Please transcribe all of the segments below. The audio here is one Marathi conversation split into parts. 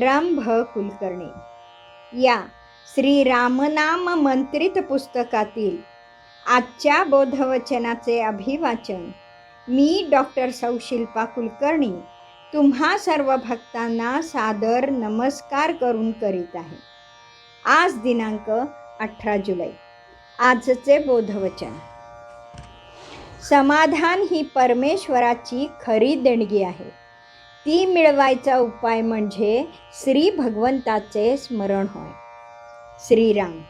राम भ. कुलकर्णी. या श्री रामनाम मंत्रित पुस्तकातील आजच्या बोधवचनाचे अभिवाचन मी डॉक्टर सौशिल्पा कुलकर्णी तुम्हा सर्व भक्तांना सादर नमस्कार करून करीत आहे. आज दिनांक अठरा जुलै. आजचे बोधवचन. समाधान ही परमेश्वराची खरी देणगी आहे. ती मिळवायचा उपाय म्हणजे श्री भगवंताचे स्मरण होय. श्रीराम.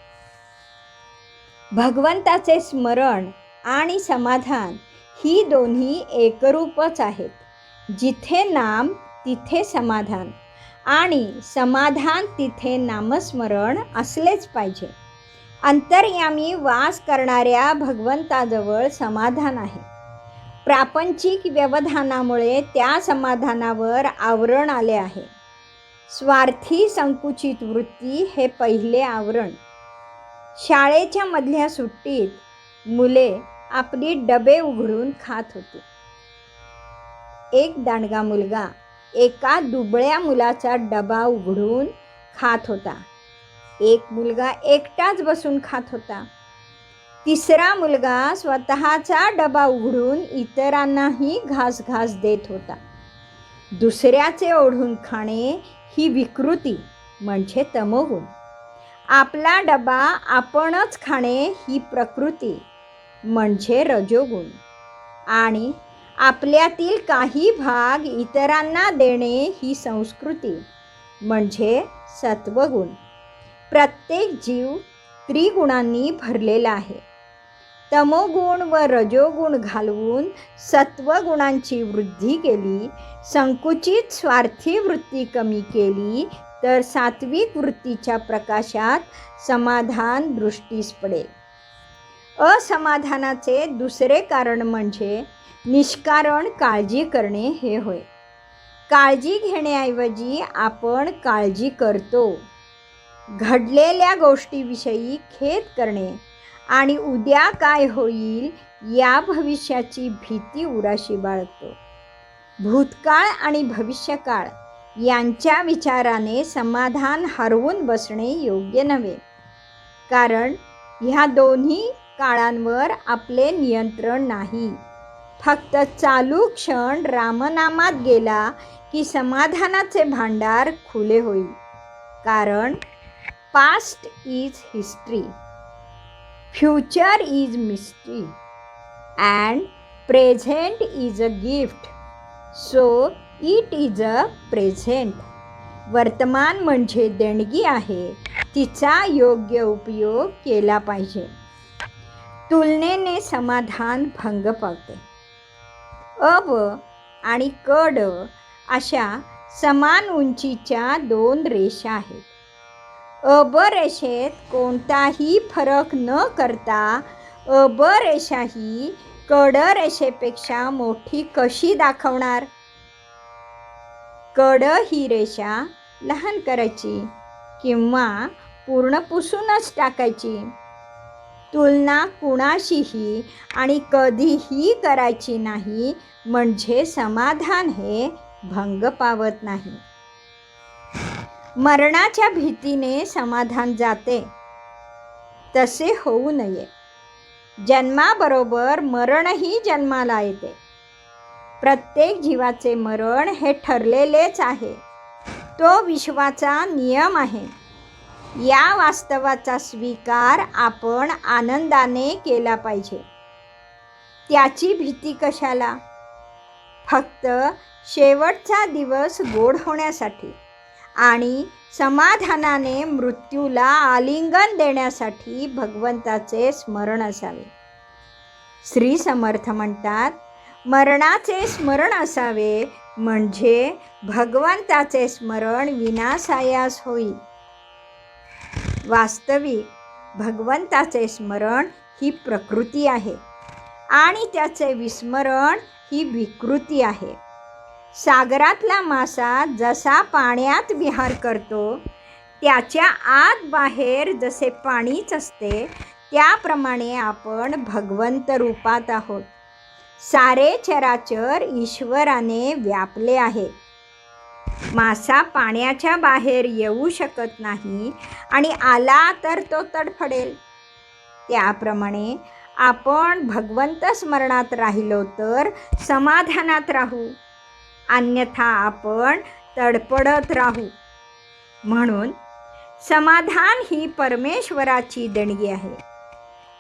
भगवंताचे स्मरण आणि समाधान ही दोन्ही एकरूपच आहेत. जिथे नाम तिथे समाधान आणि समाधान तिथे नामस्मरण असलेच पाहिजे. अंतर्यामी वास करणाऱ्या भगवंताजवळ समाधान आहे. प्रापंचिक व्यवधानामुळे त्या समाधानावर आवरण आले आहे. स्वार्थी संकुचित वृत्ती हे पहिले आवरण. शाळेच्या मधल्या सुट्टीत मुले आपली डबे उघडून खात होती. एक दांडगा मुलगा एका दुबळ्या मुलाचा डबा उघडून खात होता. एक मुलगा एकटाच बसून खात होता. तिसरा मुलगा स्वतःचा डबा उघडून इतरांनाही घास घास देत होता. दुसऱ्याचे ओढून खाणे ही विकृती म्हणजे तमोगुण. आपला डबा आपणच खाणे ही प्रकृती म्हणजे रजोगुण. आणि आपल्यातील काही भाग इतरांना देणे ही संस्कृती म्हणजे सत्वगुण. प्रत्येक जीव त्रिगुणांनी भरलेला आहे. तमोगुण व रजोगुण घालवून सत्वगुणांची वृद्धी केली संकुचित स्वार्थी वृत्ती कमी केली तर सात्विक वृत्तीच्या प्रकाशात समाधान दृष्टीस पडेल असमाधानाचे दुसरे कारण म्हणजे निष्कारण काळजी करणे हे होय. काळजी घेण्याऐवजी आपण काळजी करतो. घडलेल्या गोष्टीविषयी खेद करणे आणि उद्या काय होईल या भविष्याची भीती उराशी बाळगतो. भूतकाळ आणि भविष्यकाळ यांच्या विचाराने समाधान हरवून बसणे योग्य नव्हे. कारण ह्या दोन्ही काळांवर आपले नियंत्रण नाही. फक्त चालू क्षण रामनामात गेला की समाधानाचे भांडार खुले होईल. कारण past is history. Future is mystery and present is a gift so it is a present वर्तमान म्हणजे देणगी आहे. तिचा योग्य उपयोग केला पाहिजे. तुलनेने समाधान भंग पावते. अब आणि कड अशा समान उंचीच्या दोन रेषा आहेत. अबरेषेत कोणताही फरक न करता अबरेषा ही कडरेषेपेक्षा मोठी कशी दाखवणार? कड ही रेषा लहान करायची किंवा पूर्ण पुसूनच टाकायची. तुलना कुणाशीही आणि कधीही करायची नाही म्हणजे समाधान हे भंग पावत नाही. मरणाच्या भीतीने समाधान जाते. तसे होऊ नये. जन्माबरोबर मरणही जन्माला येते. प्रत्येक जीवाचे मरण हे ठरलेलेच आहे. तो विश्वाचा नियम आहे. या वास्तवाचा स्वीकार आपण आनंदाने केला पाहिजे. त्याची भीती कशाला? फक्त शेवटचा दिवस गोड होण्यासाठी. आणि समाधानाने मृत्यूला आलिंगन देण्यासाठी भगवंताचे स्मरण असावे. श्री समर्थ म्हणतात मरणाचे स्मरण असावे म्हणजे भगवंताचे स्मरण विनासायास होईल वास्तविक भगवंताचे स्मरण ही प्रकृती आहे आणि त्याचे विस्मरण ही विकृती आहे. सागरातला मासा जसा पाण्यात विहार करतो त्याच्या आत बाहेर जसे पाणीच असते त्याप्रमाणे आपण भगवंत रूपात आहोत. सारे चराचर ईश्वराने व्यापले आहे. मासा पाण्याच्या बाहेर येऊ शकत नाही आणि आला तर तो तडफडेल. त्याप्रमाणे आपण भगवंत स्मरणात राहिलो तर समाधानात राहू. अन्यथा आपण तडपडत राहू. म्हणून समाधान ही परमेश्वराची देणगी आहे.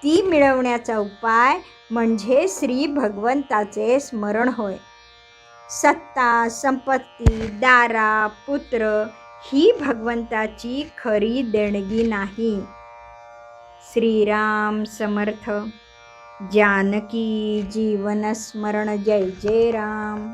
ती मिळवण्याचा उपाय म्हणजे श्री भगवंताचे स्मरण होय. सत्ता संपत्ती दारा पुत्र ही भगवंताची खरी देणगी नाही. श्रीराम समर्थ. जानकी जीवनस्मरण जय जय राम.